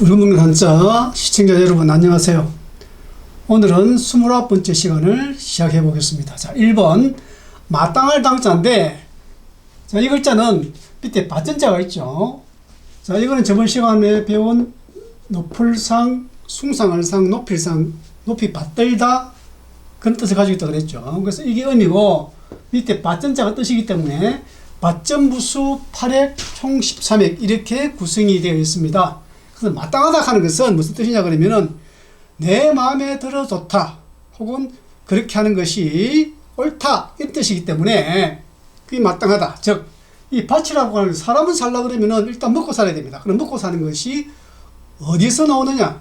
우리 먹는 한자 시청자 여러분 안녕하세요. 오늘은 29번째 시간을 시작해 보겠습니다. 자, 1번 마땅할 당자인데 자, 이 글자는 밑에 받전자가 있죠. 자, 이거는 저번 시간에 배운 높을상, 숭상을상, 높일상, 높이 받들다 그런 뜻을 가지고 있다고 그랬죠. 그래서 이게 의미고 밑에 받전자가 뜻이기 때문에 받전부수 8핵 총 13핵 이렇게 구성이 되어 있습니다. 그래서 마땅하다 하는 것은 무슨 뜻이냐 그러면은 내 마음에 들어 좋다 혹은 그렇게 하는 것이 옳다 이런 뜻이기 때문에 그게 마땅하다. 즉이 밭이라고 하는 사람은 살라 그러면은 일단 먹고 살아야 됩니다. 그럼 먹고 사는 것이 어디서 나오느냐?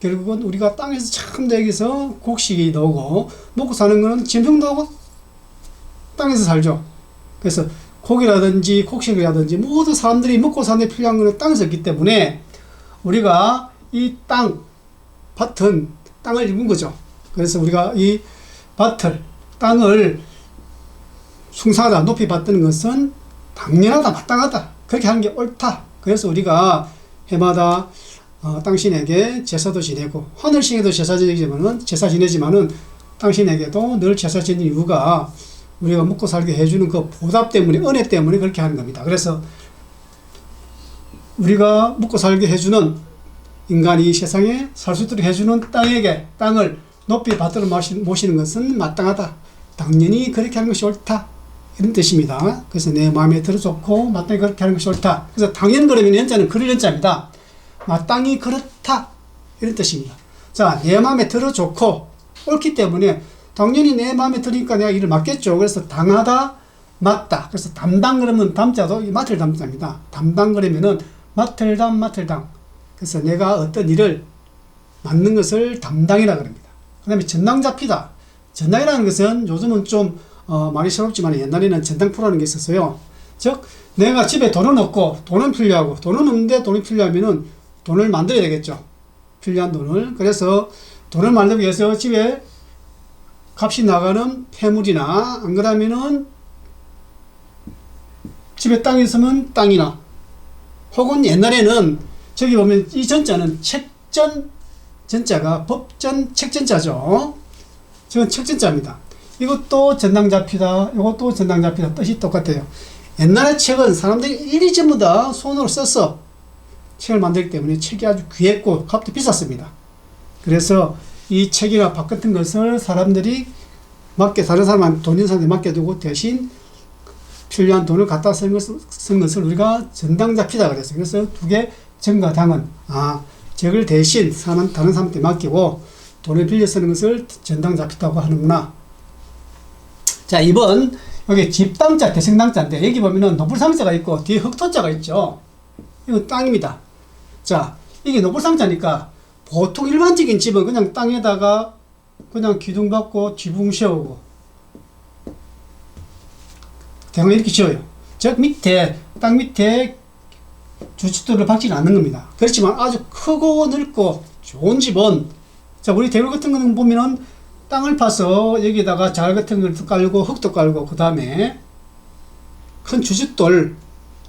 결국은 우리가 땅에서 참 여기서 곡식이 나오고 먹고 사는 거는 짐승 나오고 땅에서 살죠. 그래서 고기라든지 곡식이라든지 모든 사람들이 먹고 사는 데 필요한 거는 땅에서 있기 때문에 우리가 이 땅, 밭은 땅을 입은 거죠. 그래서 우리가 이 밭을, 땅을 숭상하다, 높이 받드는 것은 당연하다, 마땅하다. 그렇게 하는 게 옳다. 그래서 우리가 해마다 어, 당신에게 제사도 지내고 하늘신에도 제사 지내지만은 제사 지내지만은 당신에게도 늘 제사 지내는 이유가 우리가 먹고 살게 해주는 그 보답 때문에 은혜 때문에 그렇게 하는 겁니다. 그래서 우리가 먹고 살게 해주는 인간이 세상에 살 수 있도록 해주는 땅에게 땅을 높이 받들어 모시는 것은 마땅하다. 당연히 그렇게 하는 것이 옳다. 이런 뜻입니다. 그래서 내 마음에 들어 좋고 마땅히 그렇게 하는 것이 옳다. 그래서 당연 그러면 연자는 그럴 연자입니다. 마땅히 그렇다. 이런 뜻입니다. 자, 내 마음에 들어 좋고 옳기 때문에 당연히 내 마음에 드니까 내가 일을 맡겠죠. 그래서 당하다, 맞다. 그래서 담당 그러면 담자도 맡을 담자입니다. 담당 그러면은 맡을 담, 맡을 당. 그래서 내가 어떤 일을 맡는 것을 담당이라 그럽니다. 그 다음에 전당 잡히다. 전당이라는 것은 요즘은 좀 어, 많이 새롭지만 옛날에는 전당포라는 게 있었어요. 즉, 내가 집에 돈은 없고 돈은 필요하고 돈은 없는데 돈이 필요하면은 돈을 만들어야 되겠죠. 필요한 돈을. 그래서 돈을 만들기 위해서 집에 값이 나가는 폐물이나 안 그러면은 집에 땅이 있으면 땅이나 혹은 옛날에는 저기 보면 이 전자는 책전 전자가 법전 책전자죠. 저건 책전자입니다. 이것도 전당 잡히다. 이것도 전당 잡히다. 뜻이 똑같아요. 옛날에 책은 사람들이 일이 전부 다 손으로 써서 책을 만들기 때문에 책이 아주 귀했고 값도 비쌌습니다. 그래서 이 책이나 밥 같은 것을 사람들이 맡겨 다른 사람한테 돈 있는 사람한테 맡겨두고 대신 필요한 돈을 갖다 쓴 것을, 쓴 것을 우리가 전당 잡히다 그랬어요. 그래서 두개 정과 당은 아 책을 대신 사람 다른 사람한테 맡기고 돈을 빌려 쓰는 것을 전당 잡히다고 하는구나. 자 이번 여기 집당자 대생당자인데 여기 보면은 노불상자가 있고 뒤에 흑토자가 있죠. 이건 땅입니다. 자 이게 노불상자니까 보통 일반적인 집은 그냥 땅에다가 그냥 기둥 받고 지붕 세우고 대강 이렇게 지어요. 즉 밑에 땅 밑에 주춧돌을 박지는 않는 겁니다. 그렇지만 아주 크고 넓고 좋은 집은 자 우리 대구 같은 거는 보면은 땅을 파서 여기다가 잘 같은 걸 깔고 흙도 깔고 그 다음에 큰 주춧돌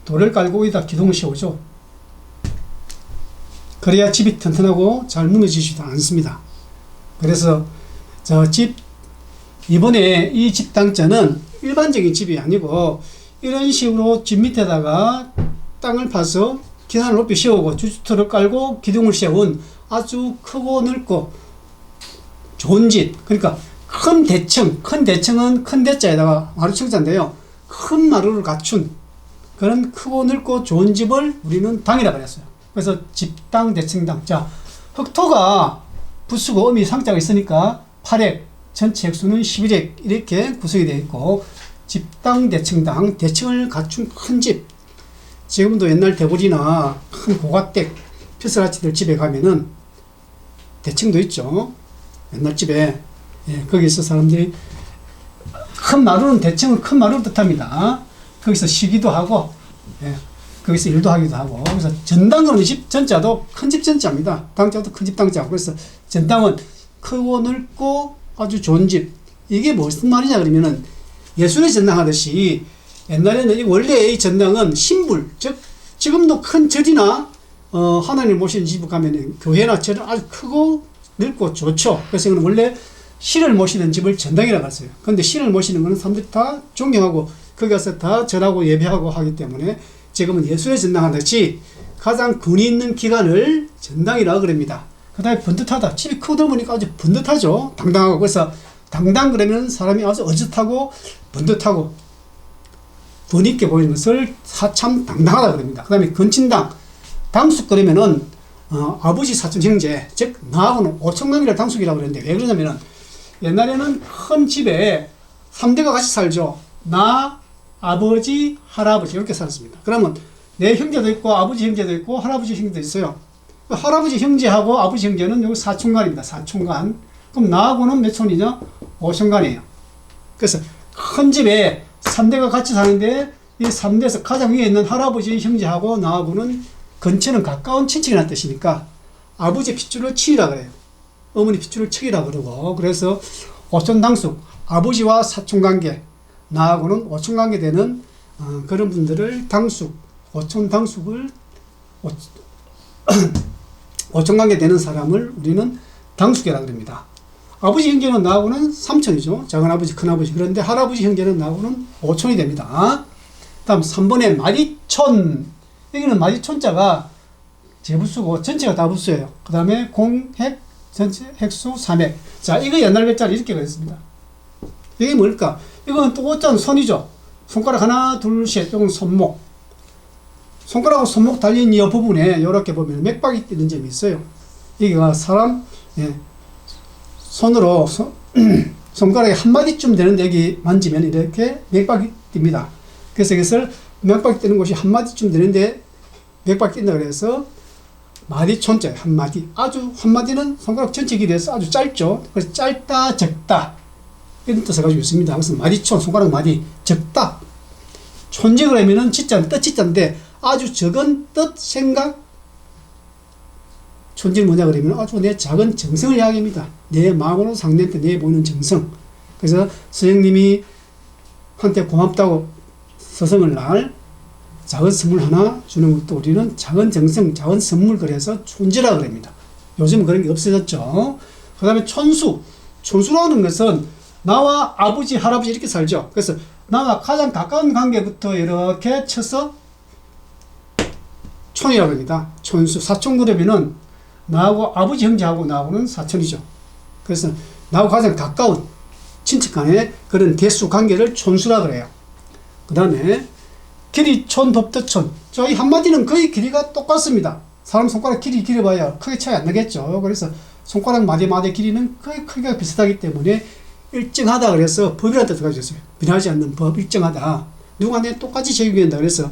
돌을 깔고 여기다 기둥을 세우죠. 그래야 집이 튼튼하고 잘 무너지지도 않습니다. 그래서 저 집 이번에 이 집 당자는 일반적인 집이 아니고 이런 식으로 집 밑에다가 땅을 파서 계단을 높이 세우고 주춧돌을 깔고 기둥을 세운 아주 크고 넓고 좋은 집. 그러니까 큰 대층 큰 대층은 큰 대자에다가 마루층자인데요. 큰 마루를 갖춘 그런 크고 넓고 좋은 집을 우리는 당이라 그랬어요. 그래서 집당 대층당. 자 흑토가 부수고 음이 상자가 있으니까 8핵 전체 핵수는 11핵 이렇게 구성이 되어 있고 집당 대층당 대층을 갖춘 큰 집 지금도 옛날 대구리나 큰 고가댁 피스라치들 집에 가면은 대층도 있죠. 옛날 집에. 예, 거기서 사람들이 큰 마루는 대층은 큰 마루를 뜻합니다. 거기서 쉬기도 하고 예, 거기서 일도 하기도 하고. 그래서 전당은 집 전자도 큰 집 전자입니다. 당자도 큰 집 당자고. 그래서 전당은 크고 넓고 아주 좋은 집. 이게 무슨 말이냐 그러면은 예술의 전당 하듯이 옛날에는 원래 이 전당은 신불, 즉 지금도 큰 절이나 어, 하나님 모시는 집에 가면 교회나 절은 아주 크고 넓고 좋죠. 그래서 이건 원래 신을 모시는 집을 전당이라고 했어요. 근데 신을 모시는 거는 사람들이 다 존경하고 거기 가서 다 절하고 예배하고 하기 때문에 지금은 예수의 전당하듯이 가장 근위 있는 기관을 전당이라고 그럽니다. 그 다음에 번듯하다. 집이 크다 보니까 아주 번듯하죠. 당당하고. 그래서 당당 그러면 사람이 아주 어젓하고 번듯하고 돈 있게 보이는 것을 사참 당당하다 그럽니다. 그 다음에 근친당. 당숙 그러면은 어, 아버지 사촌 형제 즉 나하고는 오천남이라 당숙이라고 그러는데 왜 그러냐면은 옛날에는 큰 집에 3대가 같이 살죠. 나, 아버지, 할아버지 이렇게 살았습니다. 그러면 내 형제도 있고 아버지 형제도 있고 할아버지 형제도 있어요. 그 할아버지 형제하고 아버지 형제는 여기 사촌간입니다. 사촌간. 그럼 나하고는 몇 촌이냐? 오촌간이에요. 그래서 큰 집에 3대가 같이 사는데 이 3대에서 가장 위에 있는 할아버지 형제하고 나하고는 근처는 가까운 친척이라는 뜻이니까 아버지 핏줄을 치이라 그래요. 어머니 핏줄을 척이라 그러고 그래서 오촌당숙 아버지와 사촌관계 나하고는 오촌관계 되는 어, 그런 분들을 당숙 오촌당숙을 오, 오촌관계 되는 사람을 우리는 당숙이라 그럽니다. 아버지 형제는 나하고는 삼촌이죠. 작은 아버지, 큰 아버지. 그런데 할아버지 형제는 나하고는 오촌이 됩니다. 다음 3번에 마리촌. 여기는 마리촌자가 제부수고 전체가 다 부수예요. 그 다음에 공핵, 전체, 핵수, 삼핵. 자, 이거 옛날 글자를 이렇게 그렸습니다. 이게 뭘까? 이건 또 옷자는 손이죠. 손가락 하나, 둘, 셋. 이건 손목. 손가락하고 손목 달린 이 부분에 이렇게 보면 맥박이 뜨는 점이 있어요. 이게 사람, 예, 손으로 손, 손가락에 한 마디쯤 되는데 여기 만지면 이렇게 맥박이 뜹니다. 그래서 이것을 맥박이 뜨는 곳이 한 마디쯤 되는데 맥박이 뜬다 그래서 마디 촌자 한 마디 아주 한 마디는 손가락 전체 길이에서 아주 짧죠. 그래서 짧다 적다 이런 뜻을 가지고 있습니다. 그래서 마디촌 손가락 마디 적다 촌지 그러면은 진짜 뜻 진짜인데 아주 적은 뜻 생각 촌지는 뭐냐 그러면 아주 내 작은 정성을 이야기합니다. 내 마음으로 상대한테 내보는 정성. 그래서 선생님이 한테 고맙다고 서성을 날 작은 선물 하나 주는 것도 우리는 작은 정성, 작은 선물 그래서 촌지라 그럽니다. 요즘 그런 게 없어졌죠. 그 다음에 촌수. 촌수라는 것은 나와 아버지, 할아버지 이렇게 살죠. 그래서 나와 가장 가까운 관계부터 이렇게 쳐서 촌이라고 합니다. 촌수. 사촌 그러면은 나하고 아버지 형제하고 나하고는 사촌이죠. 그래서 나하고 가장 가까운 친척 간의 그런 대수 관계를 촌수라 그래요. 그 다음에 길이 촌, 법도촌. 저희 한마디는 거의 길이가 똑같습니다. 사람 손가락 길이 길어봐야 크게 차이 안 나겠죠. 그래서 손가락 마디 마디 길이는 거의 크기가 비슷하기 때문에 일정하다 그래서 법이라는 뜻을 가지고 있어요. 변하지 않는 법, 일정하다. 누구한테 똑같이 적용된다. 그래서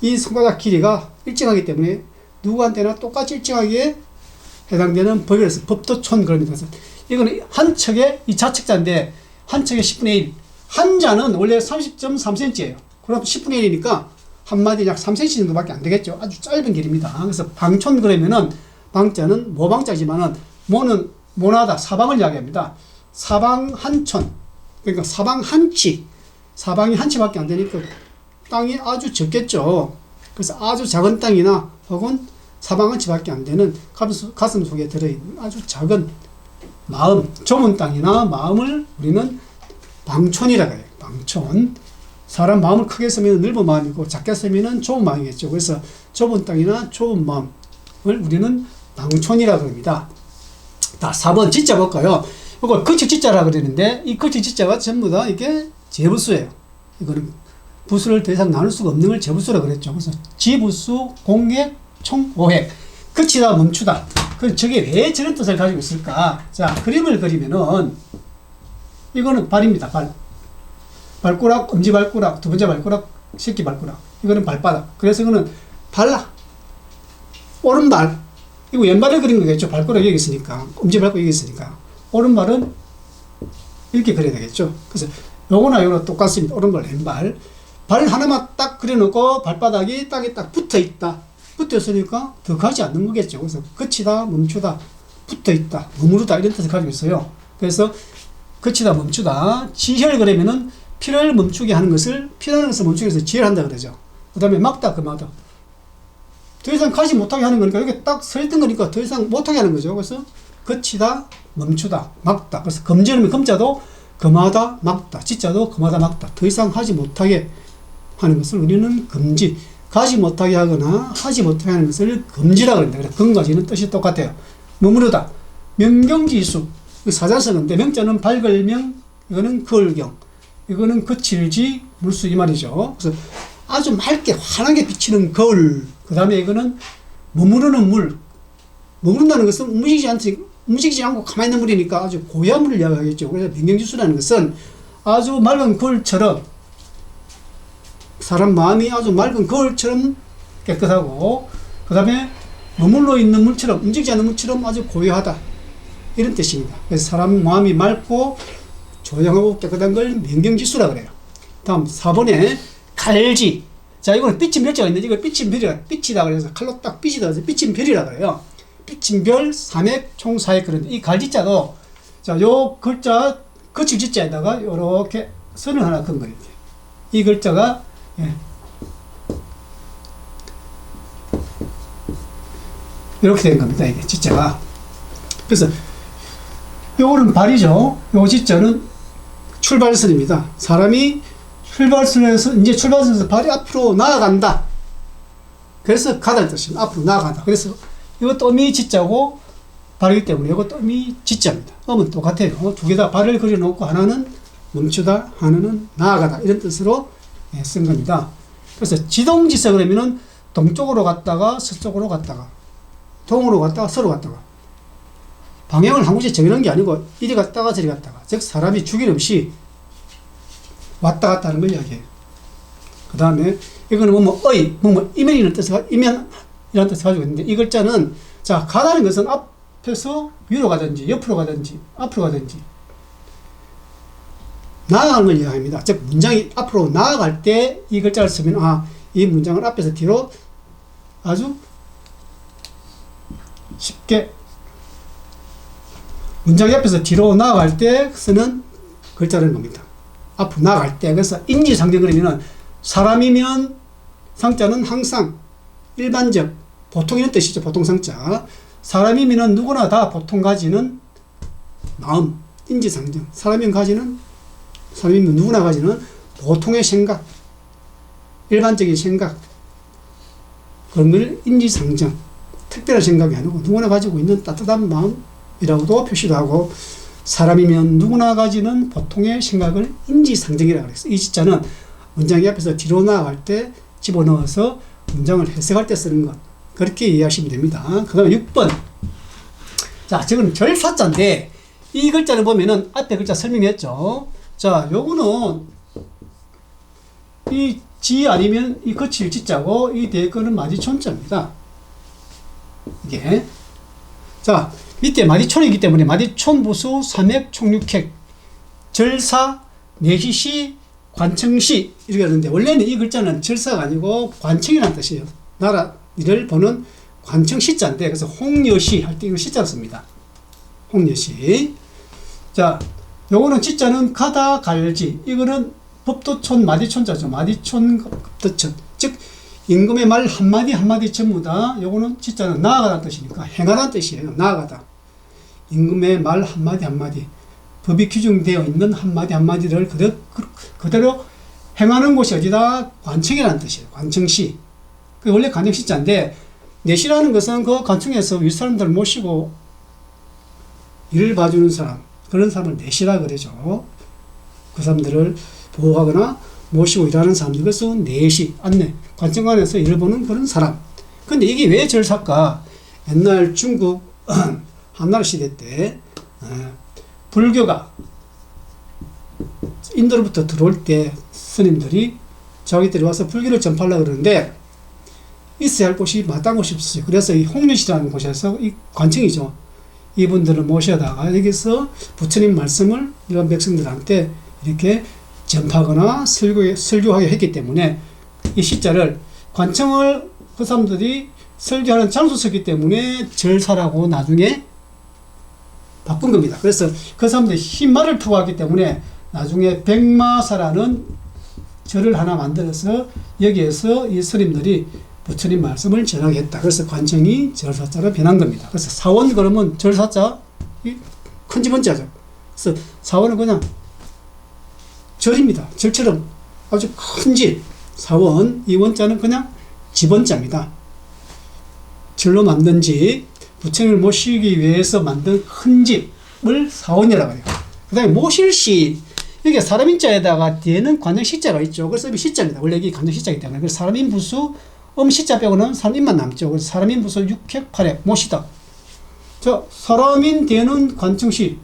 이 손가락 길이가 일정하기 때문에 누구한테나 똑같이 일정하게 해당되는 법이라서 법도촌 그럽니다. 이거는 한 척의 이 좌측자인데 한 척의 10분의 1. 한 자는 원래 30.3cm예요. 그럼 10분의 1이니까 한 마디 약 3cm 정도밖에 안 되겠죠. 아주 짧은 길입니다. 그래서 방촌 그러면은 방자는 모방자지만은 모는 모나다 사방을 이야기합니다. 사방 한촌 그러니까 사방 한치 사방이 한치밖에 안 되니까 땅이 아주 적겠죠. 그래서 아주 작은 땅이나 혹은 사방 한치밖에 안 되는 가슴, 속에 들어있는 아주 작은 마음, 좁은 땅이나 마음을 우리는 방촌이라고 해요. 방촌. 사람 마음을 크게 쓰면 넓은 마음이고 작게 쓰면 좁은 마음이겠죠. 그래서 좁은 땅이나 좁은 마음을 우리는 방촌이라고 합니다. 자, 4번 진짜 볼까요? 이걸 거치 진짜라 그러는데 이 거치 진짜가 전부 다 이게 제부수예요. 이거는 부수를 더 이상 나눌 수가 없는 걸 제부수라 그랬죠. 그래서 지부수, 공액, 총, 오획. 끝이다, 멈추다. 그, 저게 왜 저런 뜻을 가지고 있을까? 자, 그림을 그리면은, 이거는 발입니다, 발. 발가락, 엄지 발가락, 두 번째 발가락, 새끼 발가락. 이거는 발바닥. 그래서 이거는 발, 오른발. 이거 왼발을 그린 거겠죠. 발가락 여기 있으니까. 엄지 발가락 여기 있으니까. 오른발은 이렇게 그려야 되겠죠. 그래서 요거나 요거나 똑같습니다. 오른발, 왼발. 발 하나만 딱 그려놓고 발바닥이 땅에 딱 붙어 있다. 붙어 있으니까 더 가지 않는 거겠죠. 그래서 끝이다, 멈추다, 붙어 있다, 머무르다 이런 뜻을 가지고 있어요. 그래서 끝이다, 멈추다. 지혈 그러면은 피를 멈추게 하는 것을 피라는 것을 멈추기 위해서 지혈한다 그러죠. 그 다음에 막다, 그 막다. 더 이상 가지 못하게 하는 거니까 여기 딱 서 있던 거니까 더 이상 못하게 하는 거죠. 그래서 그치다, 멈추다, 막다. 그래서 금지하면 금자도 금하다, 막다. 지자도 금하다, 막다. 더 이상 하지 못하게 하는 것을 우리는 금지. 가지 못하게 하거나 하지 못하게 하는 것을 금지라 그럽니다. 그래서 금가지는 뜻이 똑같아요. 머무르다. 명경지수. 사자성인데 명자는 발걸명, 이거는 걸경, 이거는 거칠지 물수 이 말이죠. 그래서 아주 맑게 환하게 비치는 거울. 그 다음에 이거는 머무르는 물. 머무른다는 것은 움직이지 않지, 움직이지 않고 가만히 있는 물이니까 아주 고요한 물을 이야기하겠죠. 그래서 명경지수라는 것은 아주 맑은 거울처럼 사람 마음이 아주 맑은 거울처럼 깨끗하고 그 다음에 머물러 있는 물처럼 움직이지 않는 물처럼 아주 고요하다 이런 뜻입니다. 그래서 사람 마음이 맑고 조용하고 깨끗한 걸 명경지수라 그래요. 다음 4번에 갈지 자 이거는 삐친 별자가 있는데 이걸 삐친 별이라 삐치다 그래서 칼로 딱 삐치다 그래서 삐친 별이라 그래요. 삐친 별 삼액 총 사액 그런데 이 갈지자도 자요 글자 거칠 지자에다가 이렇게 선을 하나 큰 거예요. 이 글자가 예. 이렇게 된 겁니다. 이게 지자가. 그래서 요거는 발이죠. 요 지자는 출발선입니다. 사람이 출발선에서 이제 출발선에서 발이 앞으로 나아간다. 그래서 가다는 뜻입니다. 앞으로 나아간다. 그래서 이것도 음이 지자고 발이기 때문에 이것도 음이 지자입니다. 음은 똑같아요. 두 개 다 발을 그려놓고 하나는 멈추다, 하나는 나아가다 이런 뜻으로 예, 쓴 겁니다. 그래서 지동지서 그러면은 동쪽으로 갔다가 서쪽으로 갔다가 동으로 갔다가 서로 갔다가 방향을 한 곳에 정해놓은 게 아니고 이리 갔다가 저리 갔다가 즉 사람이 주길 없이 왔다 갔다 하는 걸 이야기해요. 그 다음에 이거는 뭐뭐 어이 뭐뭐 이면이라는 뜻을 이면이라는 뜻을 가지고 있는데 이 글자는 자 가다는 것은 앞에서 위로 가든지 옆으로 가든지 앞으로 가든지 나아가는 걸 이야기합니다. 즉 문장이 앞으로 나아갈 때 이 글자를 쓰면 아 이 문장을 앞에서 뒤로 아주 쉽게 문장이 앞에서 뒤로 나아갈 때 쓰는 글자라는 겁니다. 앞으로 나아갈 때 그래서 인지상정 그러면은 사람이면 상자는 항상 일반적 보통이라는 뜻이죠. 보통 상자 사람이면 누구나 다 보통 가지는 마음 인지상정 사람이면 가지는 사람이면 누구나 가지는 보통의 생각 일반적인 생각 그런 걸 인지상정 특별한 생각이 아니고 누구나 가지고 있는 따뜻한 마음이라고도 표시도 하고 사람이면 누구나 가지는 보통의 생각을 인지상정이라고 그랬어. 이 지자는 문장이 앞에서 뒤로 나아갈 때 집어넣어서 문장을 해석할 때 쓰는 것. 그렇게 이해하시면 됩니다. 그 다음에 6번. 자, 지금 절사자인데 이 글자를 보면은 앞에 글자 설명했죠. 자, 요거는 이 지 아니면 이 거칠 지자고 이 뒤에 거는 마디촌자입니다. 이게. 자, 밑에 마디촌이기 때문에 마디촌 부수 삼액 총육획 절사 내시시 관청시 이렇게 하는데 원래는 이 글자는 절사가 아니고 관청이라는 뜻이에요. 나라 이를 보는 관청시자인데 그래서 홍여시 할 때 이거 시자를 씁니다. 홍여시. 자, 요거는 지자는 가다 갈지 이거는 법도촌 마디촌자죠. 마디촌 법도촌 즉 임금의 말 한마디 한마디 전부 다 요거는 지자는 나아가다는 뜻이니까 행하다는 뜻이에요. 나아가다. 임금의 말 한마디 한마디 법이 규정되어 있는 한마디 한마디를 그대로, 그대로 행하는 곳이 어디다 관청이라는 뜻이에요. 관청시. 그 원래 관청시자인데 내시라는 것은 그 관청에서 윗사람들 모시고 일을 봐주는 사람 그런 사람을 내시라 그러죠. 그 사람들을 보호하거나 모시고 일하는 사람들 그래서 내시 안내 관청관에서 일을 보는 그런 사람. 근데 이게 왜 절사까? 옛날 중국 한나라 시대 때 어, 불교가 인도로부터 들어올 때 스님들이 자기들이 와서 불교를 전파하려고 그러는데 있어야 할 곳이 마땅한 곳이 없어요. 그래서 이 홍련시라는 곳에서 이 관청이죠. 이분들을 모셔다가 여기서 부처님 말씀을 일반 백성들한테 이렇게 전파하거나 설교, 설교하게 했기 때문에 이 시자를 관청을 그 사람들이 설교하는 장소였기 때문에 절사라고 나중에 바꾼 겁니다. 그래서 그 사람들이 흰말을 투하기 때문에 나중에 백마사라는 절을 하나 만들어서 여기에서 이 스님들이 부처님 말씀을 전하게 했다. 그래서 관청이 절사자로 변한 겁니다. 그래서 사원 그러면 절사자 이큰 집원자죠. 그래서 사원은 그냥 절입니다. 절처럼 아주 큰 집. 사원 이 원자는 그냥 집원자입니다. 절로 만든 집, 부처님을 모시기 위해서 만든 큰 집을 사원이라고 해요. 그 다음에 모실시, 이게 사람인자에다가 뒤에는 관정시자가 있죠. 그래서 이게 시자입니다. 원래 이게 관정시자이기 때문에. 사람인 부수, 음시자 빼고는 사람인만 남죠. 그래서 사람 인 부수 6획 8획, 모시다. 자, 사람인 뒤에는 관청시.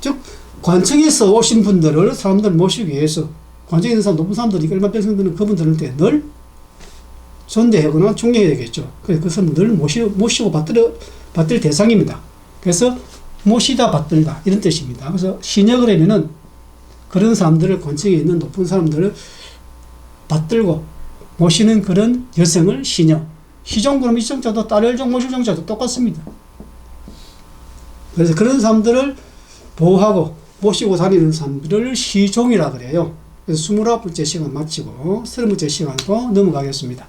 즉, 관청에서 오신 분들을 사람들 모시기 위해서 관청에 있는 사람, 높은 사람들이 일반 백성들은 그분들한테 늘 존대하거나 존경해야 되겠죠. 그래서 그 사람 늘 모시, 모시고 받들, 받들 대상입니다. 그래서 모시다 받들다 이런 뜻입니다. 그래서 신역을 하면은 그런 사람들을 권층에 있는 높은 사람들을 받들고 모시는 그런 여성을 시녀. 시종그럼 이정자도 딸을종 모실종자도 똑같습니다. 그래서 그런 사람들을 보호하고 모시고 다니는 사람들을 시종이라 그래요. 그래서 29번째 시간 마치고 30번째 시간으로 넘어가겠습니다.